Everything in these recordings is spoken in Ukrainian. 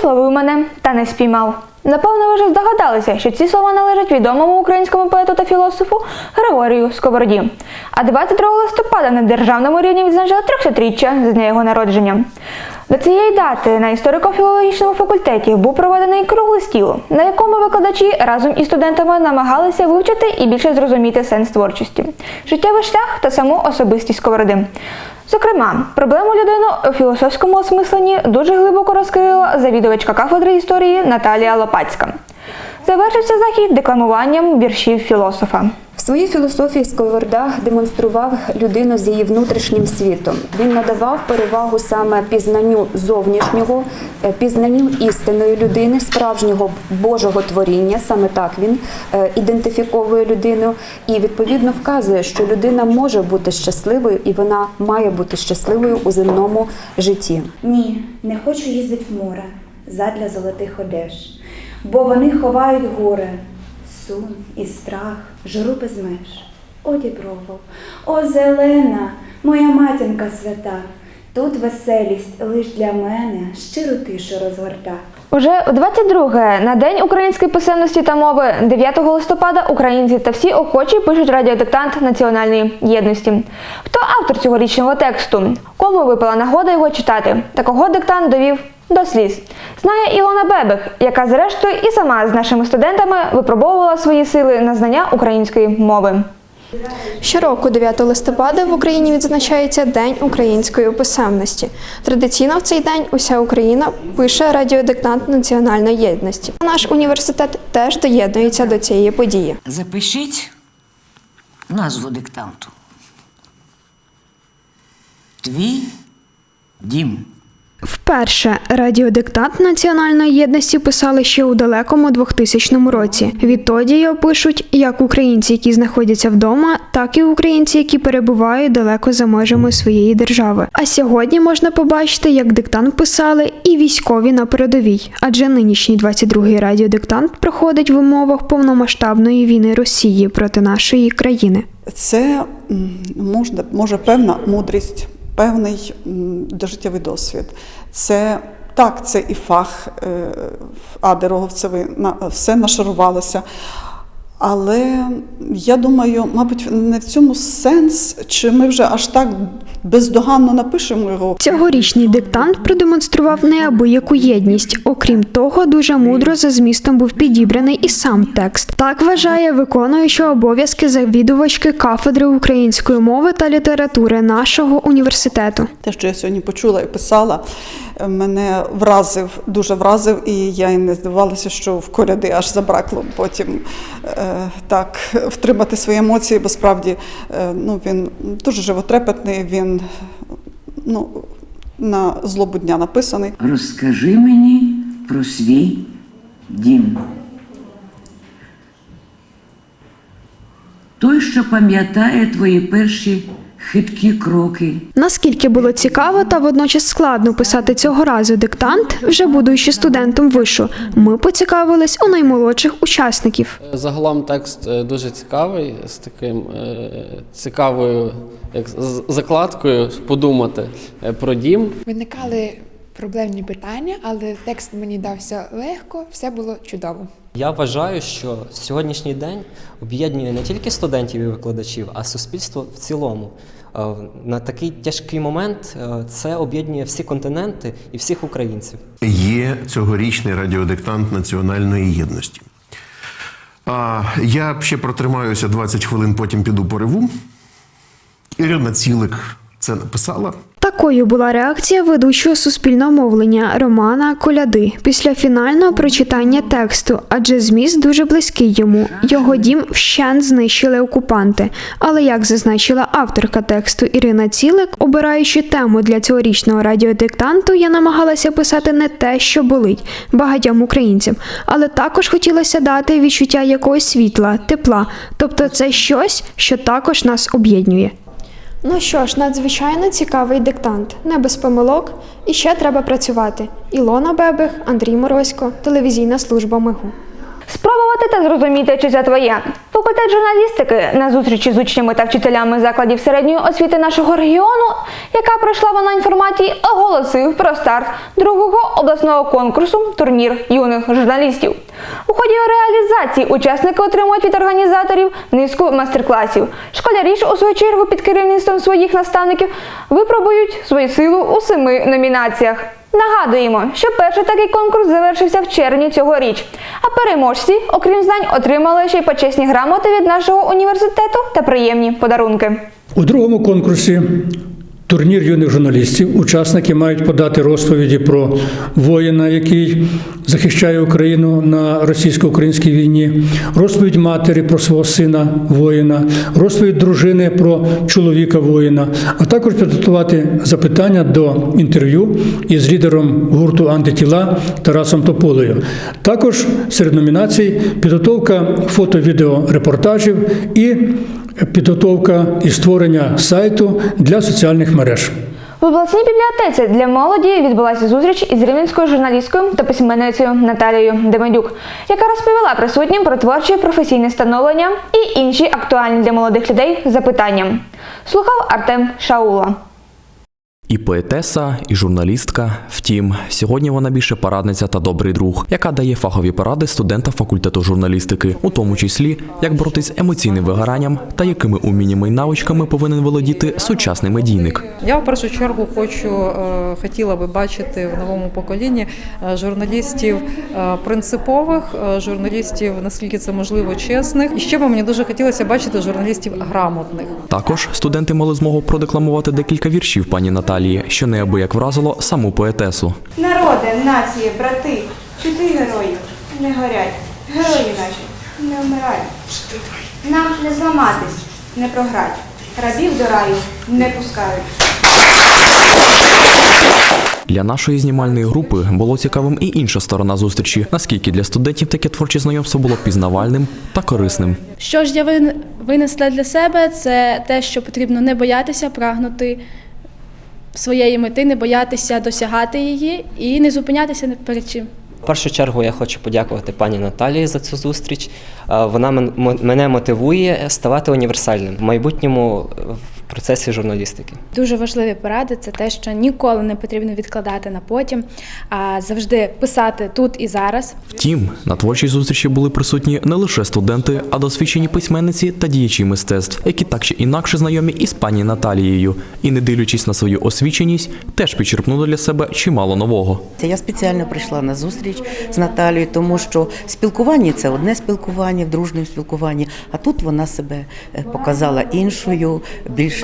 зловив мене та не спіймав. Напевно, ви вже здогадалися, що ці слова належать відомому українському поету та філософу Григорію Сковороді. А 22 листопада на державному рівні відзначили 300-річчя з дня його народження. До цієї дати на історико-філологічному факультеті був проведений круглий стіл, на якому викладачі разом із студентами намагалися вивчити і більше зрозуміти сенс творчості, життєвий шлях та саму особистість сковороди. Зокрема, проблему людину у філософському осмисленні дуже глибоко розкрила завідувачка кафедри історії Наталія Лопацька. Завершився захід декламуванням віршів філософа. В своїй філософії Сковорода демонстрував людину з її внутрішнім світом. Він надавав перевагу саме пізнанню зовнішнього, е, пізнанню істинної людини, справжнього Божого творіння. Саме так він е, ідентифіковує людину і відповідно вказує, що людина може бути щасливою і вона має бути щасливою у земному житті. Ні, не хочу їздить в море задля золотих одеж, бо вони ховають горе, сум і страх, журу без меж. О, діброво, о, зелена, моя матінка свята, тут веселість лиш для мене щиру тишу розгорта. Уже у 22 на День української писемності та мови 9 листопада українці та всі охочі пишуть радіодиктант національної єдності. Хто автор цьогорічного тексту? Кому випала нагода його читати? Такого диктант довів до сліз. Знає Ілона Бебек, яка зрештою і сама з нашими студентами випробовувала свої сили на знання української мови. Щороку, 9 листопада, в Україні відзначається День української писемності. Традиційно в цей день уся Україна пише радіодиктант національної єдності. Наш університет теж доєднується до цієї події. Запишіть назву диктанту. Твій дім. Вперше радіодиктант національної єдності писали ще у далекому 2000 році. Відтоді його пишуть як українці, які знаходяться вдома, так і українці, які перебувають далеко за межами своєї держави. А сьогодні можна побачити, як диктант писали і військові на передовій, адже нинішній 22-й радіодиктант проходить в умовах повномасштабної війни Росії проти нашої країни. Це можна, може певна мудрість, певний дожиттєвий досвід. Це так, це і фах Ади в Адероговцеві, на- все нашарувалося. Але я думаю, мабуть, не в цьому сенс, чи ми вже аж так бездоганно напишемо його. Цьогорічний диктант продемонстрував неабияку єдність. Окрім того, дуже мудро за змістом був підібраний і сам текст. Так вважає виконуюча обов'язки завідувачки кафедри української мови та літератури нашого університету. Те, що я сьогодні почула і писала, е, мене вразив, дуже вразив, і я й не здивувалася, що в коляди аж забракло потім е, так втримати свої емоції, бо справді е, ну, він дуже животрепетний, він ну, на злобу дня написаний. Розкажи мені про свій дім. Той, що пам'ятає твої перші хиткі кроки. Наскільки було цікаво та водночас складно писати цього разу диктант, вже будучи студентом вишу, ми поцікавились у наймолодших учасників. Загалом текст е, дуже цікавий, з таким е, цікавою як закладкою подумати е, про дім. Виникали проблемні питання, але текст мені дався легко, все було чудово. Я вважаю, що сьогоднішній день об'єднує не тільки студентів і викладачів, а суспільство в цілому. Е, На такий тяжкий момент е, це об'єднує всі континенти і всіх українців. є цьогорічний радіодиктант національної єдності. Я ще протримаюся 20 хвилин, потім піду по реву. Ірина Цілик це написала. Такою була реакція ведучого суспільного мовлення Романа Коляди після фінального прочитання тексту, адже зміст дуже близький йому. Його дім вщент знищили окупанти. Але як зазначила авторка тексту Ірина Цілик, обираючи тему для цьогорічного радіодиктанту, я намагалася писати не те, що болить багатьом українцям, але також хотілося дати відчуття якогось світла, тепла. Тобто, це щось, що також нас об'єднує. Ну що ж, надзвичайно цікавий диктант, не без помилок, і ще треба працювати. Ілона Бебех, Андрій Морозько, телевізійна служба Мигу. Спробувати та зрозуміти, чи це твоє. Факультет журналістики на зустрічі з учнями та вчителями закладів середньої освіти нашого регіону, яка пройшла в онлайн форматі, оголосив про старт другого обласного конкурсу турнір юних журналістів. У ході реалізації учасники отримують від організаторів низку майстер-класів. Школярі ж у свою чергу під керівництвом своїх наставників випробують свою силу у семи номінаціях. Нагадуємо, що перший такий конкурс завершився в червні цьогоріч. А переможці, окрім знань, отримали ще й почесні грамоти від нашого університету та приємні подарунки. У другому конкурсі турнір юних журналістів учасники мають подати розповіді про воїна, який захищає Україну на російсько-українській війні, розповідь матері про свого сина воїна, розповідь дружини про чоловіка воїна, а також підготувати запитання до інтерв'ю із лідером гурту антитіла Тарасом Тополею. Також серед номінацій підготовка фото-відеорепортажів і підготовка і створення сайту для соціальних мереж. В обласній бібліотеці для молоді відбулася зустріч із рівненською журналісткою та письменницею Наталією Демедюк, яка розповіла присутнім про творче професійне становлення і інші актуальні для молодих людей запитання. Слухав Артем Шаула. І поетеса, і журналістка. Втім, сьогодні вона більше порадниця та добрий друг, яка дає фахові поради студентам факультету журналістики, у тому числі як боротись з емоційним вигоранням та якими уміннями й навичками повинен володіти сучасний медійник. Я в першу чергу хочу е, хотіла би бачити в новому поколінні е, журналістів е, принципових, журналістів, наскільки це можливо, чесних. І ще би мені дуже хотілося бачити журналістів грамотних. Також студенти мали змогу продекламувати декілька віршів пані Наталії, що неабияк вразило саму поетесу. Народи, нації, брати, чи ти герої? Не горять. Герої наші не вмирають. Нам не зламатись, не програть. Рабів до раю не пускають. Для нашої знімальної групи було цікавим і інша сторона зустрічі, наскільки для студентів таке творче знайомство було пізнавальним та корисним. Що ж я винесла для себе, це те, що потрібно не боятися прагнути своєї мети, не боятися досягати її і не зупинятися перед чим. В першу чергу я хочу подякувати пані Наталії за цю зустріч. Е, Вона мене мотивує ставати універсальним в майбутньому процесі журналістики. Дуже важливі поради це те, що ніколи не потрібно відкладати на потім, а завжди писати тут і зараз. Втім, на творчій зустрічі були присутні не лише студенти, а досвідчені письменниці та діячі мистецтв, які так чи інакше знайомі із пані Наталією, і, не дивлячись на свою освіченість, теж підчерпнули для себе чимало нового. Я спеціально прийшла на зустріч з Наталією, тому що спілкування це одне спілкування в дружному спілкуванні, а тут вона себе е, показала іншою,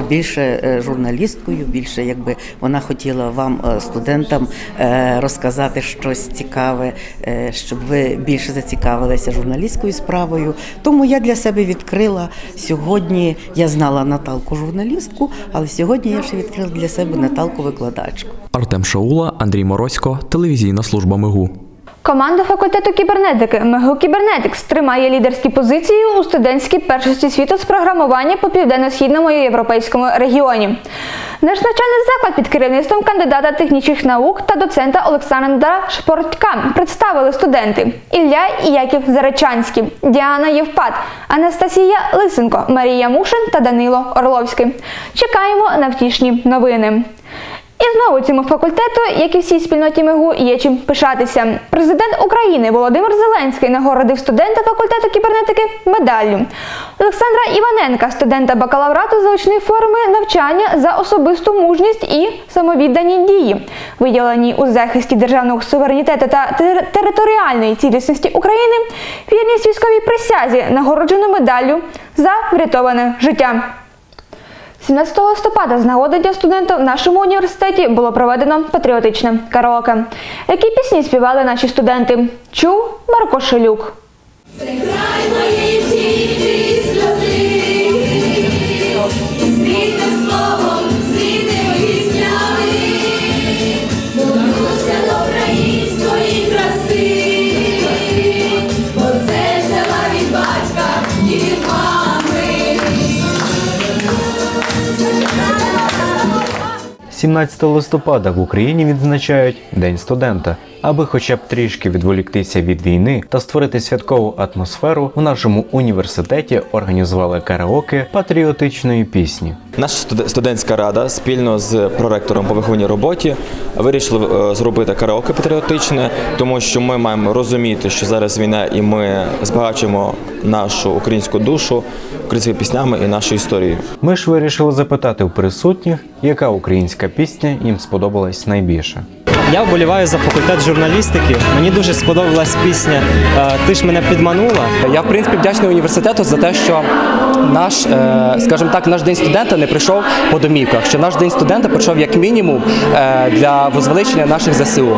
більше більше е, журналісткою, більше якби вона хотіла вам, е, студентам, е, розказати щось цікаве, щоб ви більше зацікавилися журналістською справою. Тому я для себе відкрила сьогодні. Я знала Наталку журналістку, але сьогодні я ще відкрила для себе Наталку викладачку. Артем Шаула, Андрій Моросько, телевізійна служба МИГУ. Команда факультету кібернетики МЕГУ Кібернетикс тримає лідерські позиції у студентській першості світу з програмування по південно-східному європейському регіоні. Наш навчальний заклад під керівництвом кандидата технічних наук та доцента Олександра Шпортька представили студенти Ілля Яків Заречанський, Діана Євпат, Анастасія Лисенко, Марія Мушин та Данило Орловський. Чекаємо на втішні новини. І знову цьому факультету, як і всій спільноті МИГУ, є чим пишатися. Президент України Володимир Зеленський нагородив студента факультету кібернетики медаллю. Олександра Іваненка, студента бакалаврату заочної форми навчання за особисту мужність і самовіддані дії, виділені у захисті державного суверенітету та тер- територіальної цілісності України, вірність військовій присязі, нагороджену медаллю за врятоване життя. 17 листопада з нагоди для студентів в нашому університеті було проведено патріотичне караоке. Які пісні співали наші студенти? Чув Марко Шелюк. 17 листопада в Україні відзначають День студента. Аби хоча б трішки відволіктися від війни та створити святкову атмосферу, у нашому університеті організували караоке патріотичної пісні. Наша студ- студентська рада спільно з проректором по виховній роботі вирішили е, зробити караоке патріотичне, тому що ми маємо розуміти, що зараз війна, і ми збагачуємо нашу українську душу українськими піснями і нашою історією. Ми ж вирішили запитати у присутніх, яка українська пісня їм сподобалась найбільше. Я вболіваю за факультет журналістики. Мені дуже сподобалась пісня е, Ти ж мене підманула. Я в принципі вдячний університету за те, що наш, е, скажімо так, наш день студента не прийшов по домівках, що наш день студента прийшов як мінімум е, для возвеличення наших ЗСУ.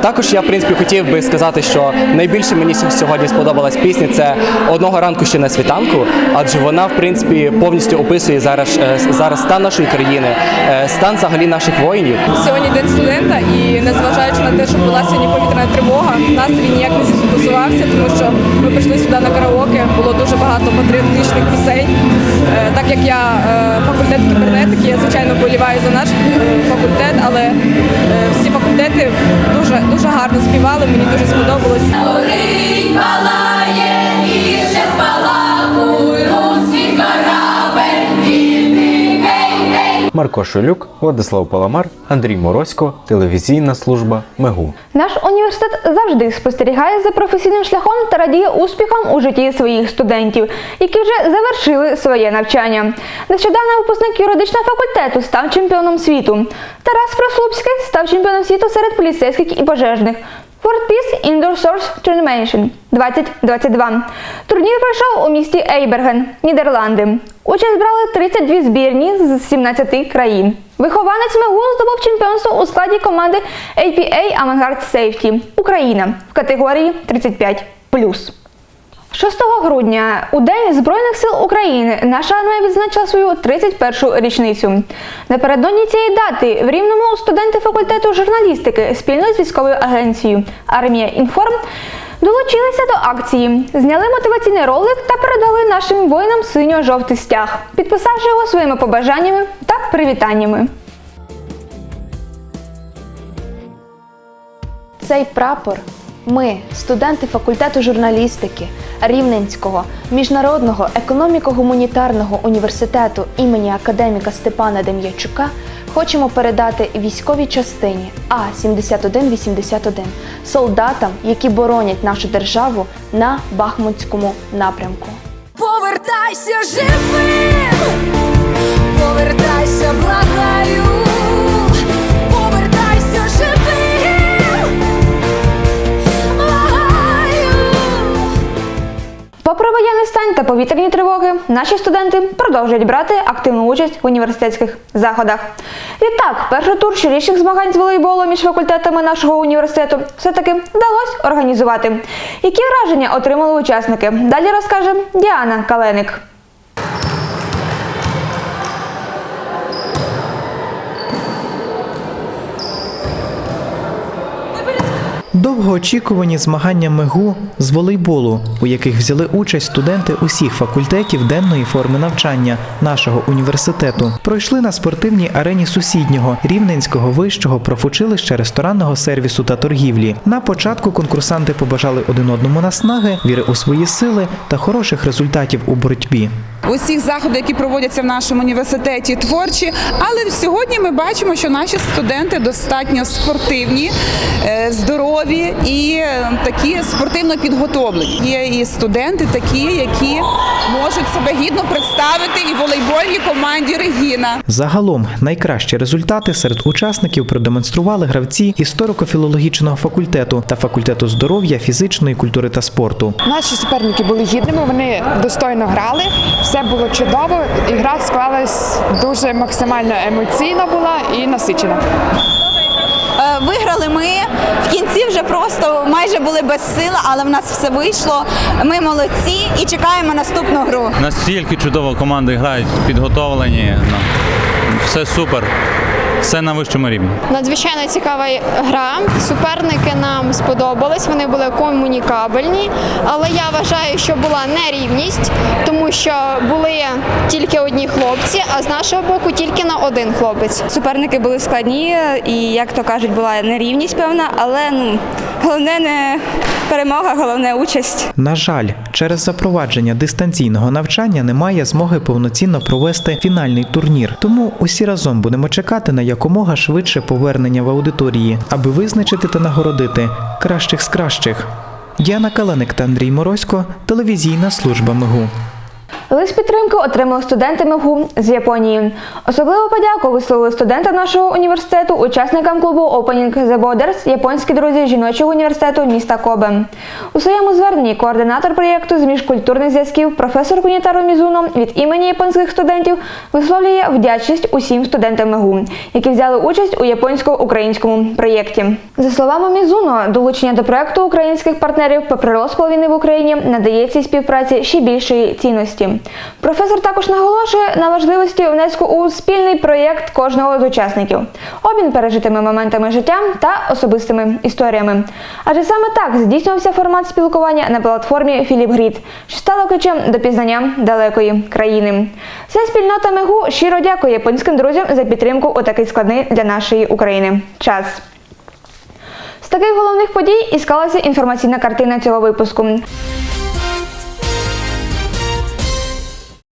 Також я в принципі хотів би сказати, що найбільше мені сьогодні сподобалась пісня це одного ранку ще на світанку, адже вона в принципі повністю описує зараз зараз стан нашої країни, стан взагалі наших воїнів. Сьогодні день студента, і незважаючи на те, що була сьогодні повітряна тривога, настрій ніяк не зіпсувався, тому що ми прийшли сюди на караоке. Було дуже багато патріотичних пісень. Е, Так як я е, факультет кібернетики, я звичайно вболіваю за наш е, факультет, але е, всі факультети дуже дуже гарно співали. Мені дуже сподобалось. Марко Шолюк, Владислав Паламар, Андрій Моросько, телевізійна служба Мегу. Наш університет завжди спостерігає за професійним шляхом та радіє успіхам у житті своїх студентів, які вже завершили своє навчання. Нещодавно випускник юридичного факультету став чемпіоном світу. Тарас Прослупський став чемпіоном світу серед поліцейських і пожежних. World Peace Indoor Source Tournament 2022. Турнір пройшов у місті Ейберген, Нідерланди. Участь брали 32 збірні з 17 країн. Вихованець МЕГУ здобув чемпіонство у складі команди APA Avantgarde Safety Україна в категорії 35 6 грудня у День Збройних сил України наша армія відзначила свою 31-шу річницю. Напередодні цієї дати в Рівному студенти факультету журналістики спільно з військовою агенцією Армія Інформ долучилися до акції, зняли мотиваційний ролик та передали нашим воїнам синьо-жовтий стяг, підписавши його своїми побажаннями та привітаннями. Цей прапор ми, студенти факультету журналістики Рівненського міжнародного економіко-гуманітарного університету імені академіка Степана Дем'ячука, хочемо передати військовій частині А-7181 солдатам, які боронять нашу державу на Бахмутському напрямку. Повертайся живим, повертайся, благаю, Попри воєнний стан та повітряні тривоги, наші студенти продовжують брати активну участь в університетських заходах. Відтак, перший тур щорічних змагань з волейболу між факультетами нашого університету все-таки вдалося організувати. Які враження отримали учасники? Далі розкаже Діана Каленик. Довгоочікувані змагання МЕГУ з волейболу, у яких взяли участь студенти усіх факультетів денної форми навчання нашого університету, пройшли на спортивній арені сусіднього Рівненського вищого профучилища ресторанного сервісу та торгівлі. На початку конкурсанти побажали один одному наснаги, віри у свої сили та хороших результатів у боротьбі. Усіх заходів, які проводяться в нашому університеті, творчі. Але сьогодні ми бачимо, що наші студенти достатньо спортивні, е, здорові і е, такі спортивно підготовлені. Є і студенти такі, які можуть себе гідно представити і в волейбольній команді Регіна. Загалом найкращі результати серед учасників продемонстрували гравці історико-філологічного факультету та факультету здоров'я, фізичної культури та спорту. Наші суперники були гідними, вони достойно грали, все було чудово, Ігра гра склалась дуже максимально емоційна була і насичена. Е, Виграли ми в кінці вже просто майже були без сил, але в нас все вийшло. Ми молодці і чекаємо наступну гру. Настільки чудово команди грають, підготовлені. Ну, все супер. Все на вищому рівні. Надзвичайно цікава гра. Суперники нам сподобались, вони були комунікабельні, але я вважаю, що була нерівність, тому що були тільки одні хлопці, а з нашого боку тільки на один хлопець. Суперники були складні, і як то кажуть, була нерівність певна, але ну головне не перемога, головне участь. На жаль, через запровадження дистанційного навчання немає змоги повноцінно провести фінальний турнір. Тому усі разом будемо чекати на якомога швидше повернення в аудиторії, аби визначити та нагородити кращих з кращих. Діана Каленик та Андрій Морозько, телевізійна служба МИГУ. Лист підтримки отримали студенти МГУ з Японії. Особливу подяку висловили студенти нашого університету, учасникам клубу Opening the Borders, японські друзі жіночого університету міста Кобе. У своєму зверненні координатор проєкту з міжкультурних зв'язків професор Кунітаро Мізуно від імені японських студентів висловлює вдячність усім студентам МГУ, які взяли участь у японсько-українському проєкті. За словами Мізуно, долучення до проєкту українських партнерів попри розпал війни в Україні надає цій співпраці ще більшої цінності. Професор також наголошує на важливості внеску у спільний проєкт кожного з учасників, обмін пережитими моментами життя та особистими історіями. Адже саме так здійснювався формат спілкування на платформі Філіп Грід, що стало ключем до пізнання далекої країни. Вся спільнота МЕГУ щиро дякує японським друзям за підтримку у такий складний для нашої України час. З таких головних подій і склалася інформаційна картина цього випуску.